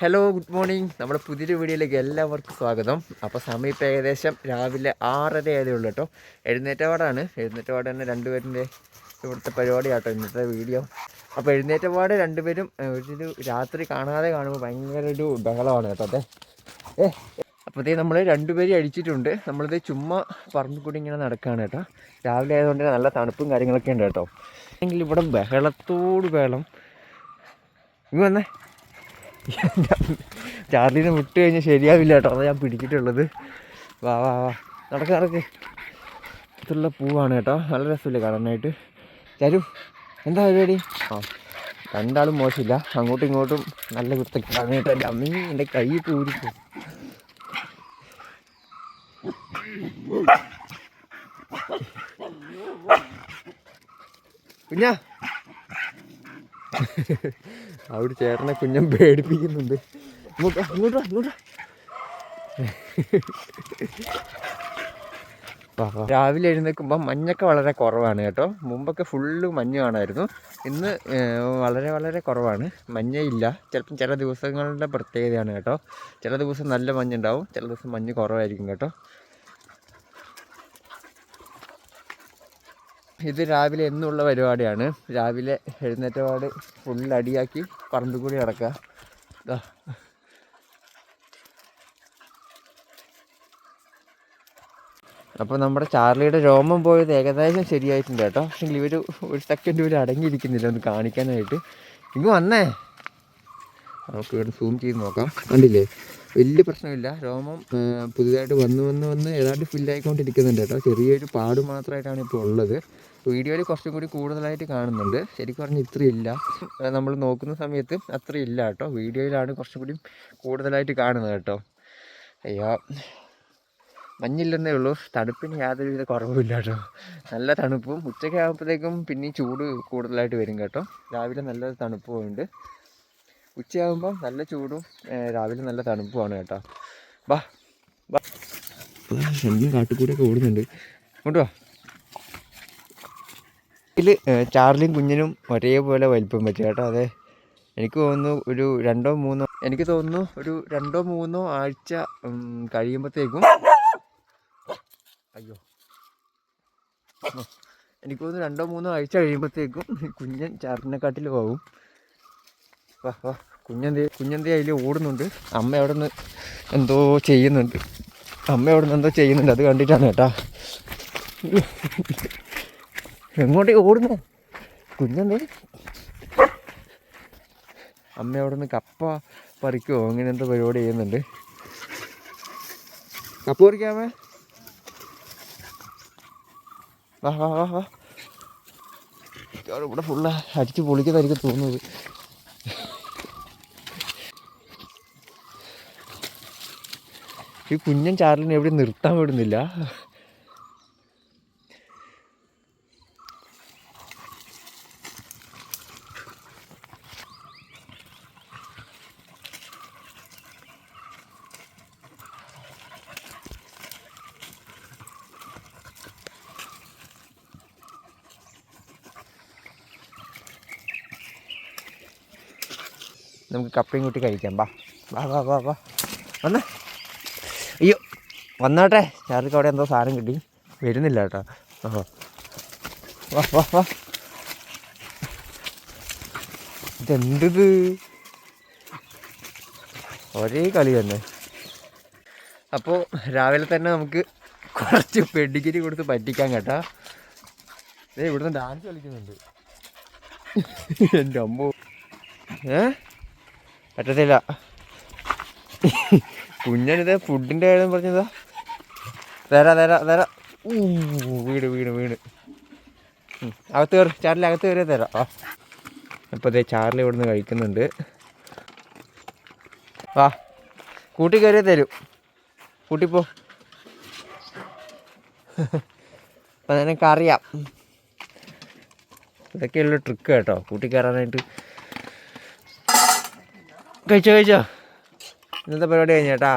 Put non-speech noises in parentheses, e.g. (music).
Hello good morning നമ്മുടെ പുതിയൊരു വീഡിയോയിലേക്ക് എല്ലാവർക്കും സ്വാഗതം. അപ്പോൾ സമയം ഇപ്പോൾ ഏകദേശം രാവിലെ ആറര ആയതേ ഉള്ളൂ കേട്ടോ. എഴുന്നേറ്റപാടാണ്. എഴുന്നേറ്റപാട് തന്നെ രണ്ടുപേരിന്റെ ഇവിടുത്തെ പരിപാടിയാട്ടോ ഇന്നത്തെ വീഡിയോ. അപ്പോൾ എഴുന്നേറ്റപാട് രണ്ടുപേരും ഒരു രാത്രി കാണാതെ കാണുമ്പോൾ ഭയങ്കര ഒരു ബഹളമാണ് കേട്ടോ അതെ. ഏ അപ്പോഴത്തേ നമ്മൾ രണ്ടുപേരും അടിച്ചിട്ടുണ്ട് നമ്മളിത് ചുമ്മാ പറമ്പിൽ കൂടി ഇങ്ങനെ നടക്കുകയാണ് കേട്ടോ. രാവിലെ ആയതുകൊണ്ട് നല്ല തണുപ്പും കാര്യങ്ങളൊക്കെ ഉണ്ട് കേട്ടോ. അല്ലെങ്കിൽ ഇവിടെ ബഹളത്തോട് ബഹളം. ഇങ്ങ് വന്നേ. (laughs) ചാർലിനെ വിട്ട് കഴിഞ്ഞാൽ ശരിയാവില്ല കേട്ടോ. അതാണ് ഞാൻ പിടിച്ചിട്ടുള്ളത്. വാ വാ വാ. നടക്ക് നടക്ക്. ഇതുള്ള പൂവാണ് കേട്ടോ. നല്ല രസമില്ല കാണാനായിട്ട്. ചരു എന്താ പരിപാടി? ആ രണ്ടാളും മോശമില്ല. അങ്ങോട്ടും ഇങ്ങോട്ടും നല്ല കുത്തക്കാണ് കേട്ടോ എന്റെ അമ്മീ എന്റെ കൈ പൂരിക്കും കുഞ്ഞാ. അവിടെ ചേട്ടനെ കുഞ്ഞൻ പേടിപ്പിക്കുന്നുണ്ട്. ഇങ്ങോട്ട് ഇങ്ങോട്ട്. രാവിലെ എഴുന്നേൽക്കുമ്പോൾ മഞ്ഞൊക്കെ വളരെ കുറവാണ് കേട്ടോ. മുമ്പൊക്കെ ഫുള്ള് മഞ്ഞ് കാണായിരുന്നു. ഇന്ന് വളരെ വളരെ കുറവാണ്. മഞ്ഞയില്ല ചിലപ്പം ചില ദിവസങ്ങളുടെ പ്രത്യേകതയാണ് കേട്ടോ. ചില ദിവസം നല്ല മഞ്ഞുണ്ടാവും ചില ദിവസം മഞ്ഞ് കുറവായിരിക്കും കേട്ടോ. ഇത് രാവിലെ എന്നുള്ള പരിപാടിയാണ്. രാവിലെ എഴുന്നേറ്റപാട് ഫുള്ളടിയാക്കി പറമ്പിൽ കൂടി നടക്കുക ഇതാ അപ്പോൾ നമ്മുടെ ചാർലിയുടെ രോമം പോയത് ഏകദേശം ശരിയായിട്ടുണ്ട് കേട്ടോ. പക്ഷേ ഇവർ ഒരു സെക്കൻഡ് പോലും അടങ്ങിയിരിക്കുന്നില്ല. ഒന്ന് കാണിക്കാനായിട്ട്. ഇങ്ങ് വന്നേ. നമുക്ക് ഇവിടെ സൂം ചെയ്ത് നോക്കാം. കണ്ടില്ലേ? വലിയ പ്രശ്നമില്ല. രോമം പുതിയതായിട്ട് വന്ന് വന്ന് വന്ന് ഏതാണ്ട് ഫില്ലായിക്കൊണ്ടിരിക്കുന്നുണ്ട് കേട്ടോ. ചെറിയൊരു പാട് മാത്രമായിട്ടാണ് ഇപ്പോൾ ഉള്ളത്. വീഡിയോയിൽ കുറച്ചും കൂടി കൂടുതലായിട്ട് കാണുന്നുണ്ട്. ശരിക്കും പറഞ്ഞാൽ ഇത്രയില്ല. നമ്മൾ നോക്കുന്ന സമയത്ത് അത്രയില്ല കേട്ടോ. വീഡിയോയിലാണ് കുറച്ചും കൂടി കൂടുതലായിട്ട് കാണുന്നത് കേട്ടോ. അയ്യോ. മഞ്ഞില്ലെന്നേ ഉള്ളൂ. തണുപ്പിന് യാതൊരുവിധ കുറവുമില്ല കേട്ടോ. നല്ല തണുപ്പും ഉച്ചയ്ക്ക് ആകുമ്പോഴത്തേക്കും പിന്നെ ചൂട് കൂടുതലായിട്ട് വരും കേട്ടോ. രാവിലെ നല്ല തണുപ്പും ഉണ്ട്. ഉച്ചയാകുമ്പോൾ നല്ല ചൂടും രാവിലെ നല്ല തണുപ്പുമാണ് കേട്ടോ. വാ വാ. ശല്യം കാട്ടുകൂടിയൊക്കെ ഓടുന്നുണ്ട്. ഇങ്ങോട്ട് വാ. ഇതിൽ ചാർലിയും കുഞ്ഞിനും ഒരേപോലെ വലിപ്പം പറ്റും കേട്ടോ അതെ. എനിക്ക് തോന്നുന്നു ഒരു രണ്ടോ മൂന്നോ എനിക്ക് തോന്നുന്നു ഒരു രണ്ടോ മൂന്നോ ആഴ്ച കഴിയുമ്പോഴത്തേക്കും അയ്യോ. എനിക്ക് തോന്നുന്നു രണ്ടോ മൂന്നോ ആഴ്ച കഴിയുമ്പോഴത്തേക്കും കുഞ്ഞൻ ചാർലിനെക്കാട്ടിൽ പോകും കുഞ്ഞന്തി കുഞ്ഞന്തി അതിൽ ഓടുന്നുണ്ട്. അമ്മ അവിടെ നിന്ന് എന്തോ ചെയ്യുന്നുണ്ട്. അമ്മ അവിടെ നിന്ന് എന്തോ ചെയ്യുന്നുണ്ട്. അത് കണ്ടിട്ടാണ് കേട്ടാ. എങ്ങോട്ടേ ഓടുന്നേ? കുഞ്ഞന്തി? അമ്മ അവിടെ നിന്ന് കപ്പ പറിക്കുമോ അങ്ങനെ എന്തോ പരിപാടി ചെയ്യുന്നുണ്ട്. കപ്പ പറിക്കാമേ വാ വാ വാ ഇവിടെ ഫുള്ള് അടിച്ച് പൊളിക്കുന്നതായിരിക്കും തോന്നുന്നത്. ഈ കുഞ്ഞൻ ചാർലിനെ എവിടെ നിർത്താൻ വിടുന്നില്ല? നമുക്ക് കപ്പയും കൂട്ടി കഴിക്കാം. വാ വാ വാ വാ വന്നേ. അയ്യോ വന്നാട്ടെ. ചാർക്ക് അവിടെ എന്തോ സാധനം കിട്ടി. വരുന്നില്ല കേട്ടോ. ആ വാ വാ വാ. ഇതെന്തത്? ഒരേ കളി തന്നെ. അപ്പോൾ രാവിലെ തന്നെ നമുക്ക് കുറച്ച് പെഡിഗിരി കൊടുത്ത് പറ്റിക്കാൻ കേട്ടാ. ഏ ഇവിടുന്ന് ഡാൻസ് കളിക്കുന്നുണ്ട്. എന്റെ അമ്മ. ഏ? പറ്റത്തില്ല. കുഞ്ഞനിത് ഫുഡിന്റെ കാര്യം പറഞ്ഞതാ. തരാ തരാ തരാ. വീട് വീട് വീട് അകത്ത് കയറി ചാറിലെ അകത്ത് കയറിയാൽ തരാം. ആ. അപ്പോൾ ചാറിൽ ഇവിടെ ഇവിടുന്ന് കഴിക്കുന്നുണ്ട്. വാ കൂട്ടി കയറിയാൽ തരും. കൂട്ടിപ്പോ അപ്പം നിനക്കറിയാം. ഇതൊക്കെയുള്ള ട്രിക്ക് കേട്ടോ കൂട്ടി കയറാനായിട്ട് കഴിച്ചോ കഴിച്ചോ? ഇന്നത്തെ പരിപാടി കഴിഞ്ഞേട്ടാ